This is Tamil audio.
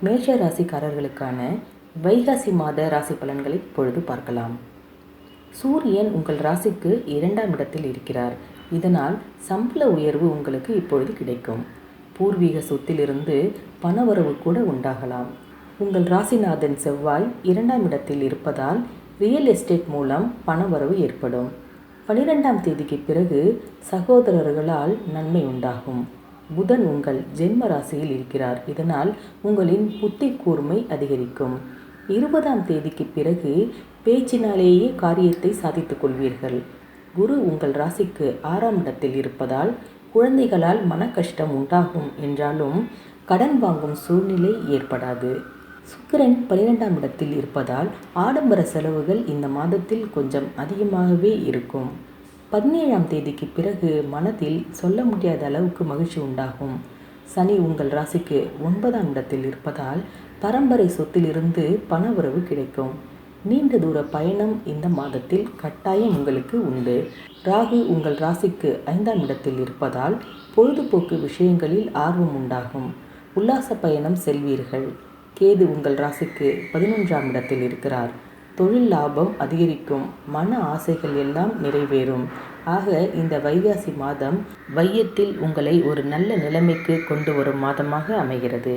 மேஷ ராசிக்காரர்களுக்கான வைகாசி மாத ராசி பலன்களை இப்பொழுது பார்க்கலாம். சூரியன் உங்கள் ராசிக்கு இரண்டாம் இடத்தில் இருக்கிறார். இதனால் சம்பள உயர்வு உங்களுக்கு இப்பொழுது கிடைக்கும். பூர்வீக சொத்திலிருந்து பணவரவு கூட உண்டாகலாம். உங்கள் ராசிநாதன் செவ்வாய் இரண்டாம் இடத்தில் இருப்பதால் ரியல் எஸ்டேட் மூலம் பணவரவு ஏற்படும். பனிரெண்டாம் தேதிக்கு பிறகு சகோதரர்களால் நன்மை உண்டாகும். புதன் உங்கள் ஜென்ம ராசியில் இருக்கிறார். இதனால் உங்களின் புத்தி கூர்மை அதிகரிக்கும். இருபதாம் தேதிக்கு பிறகு பேச்சினாலேயே காரியத்தை சாதித்துக் கொள்வீர்கள். குரு உங்கள் ராசிக்கு ஆறாம் இடத்தில் இருப்பதால் குழந்தைகளால் மன கஷ்டம் உண்டாகும் என்றாலும் கடன் வாங்கும் சூழ்நிலை ஏற்படாது. சுக்கிரன் பனிரெண்டாம் இடத்தில் இருப்பதால் ஆடம்பர செலவுகள் இந்த மாதத்தில் கொஞ்சம் அதிகமாகவே இருக்கும். பதினேழாம் தேதிக்கு பிறகு மனதில் சொல்ல முடியாத அளவுக்கு மகிழ்ச்சி உண்டாகும். சனி உங்கள் ராசிக்கு ஒன்பதாம் இடத்தில் இருப்பதால் பரம்பரை சொத்திலிருந்து பண உறவு கிடைக்கும். நீண்ட தூர பயணம் இந்த மாதத்தில் கட்டாயம் உங்களுக்கு உண்டு. ராகு உங்கள் ராசிக்கு ஐந்தாம் இடத்தில் இருப்பதால் பொழுதுபோக்கு விஷயங்களில் ஆர்வம் உண்டாகும். உல்லாச பயணம் செல்வீர்கள். கேது உங்கள் ராசிக்கு பதினொன்றாம் இடத்தில் இருக்கிறார். தொழில் லாபம் அதிகரிக்கும். மன ஆசைகள் எல்லாம் நிறைவேறும். ஆக இந்த வைகாசி மாதம் வையத்தில் உங்களை ஒரு நல்ல நிலைமைக்கு கொண்டு வரும் மாதமாக அமைகிறது.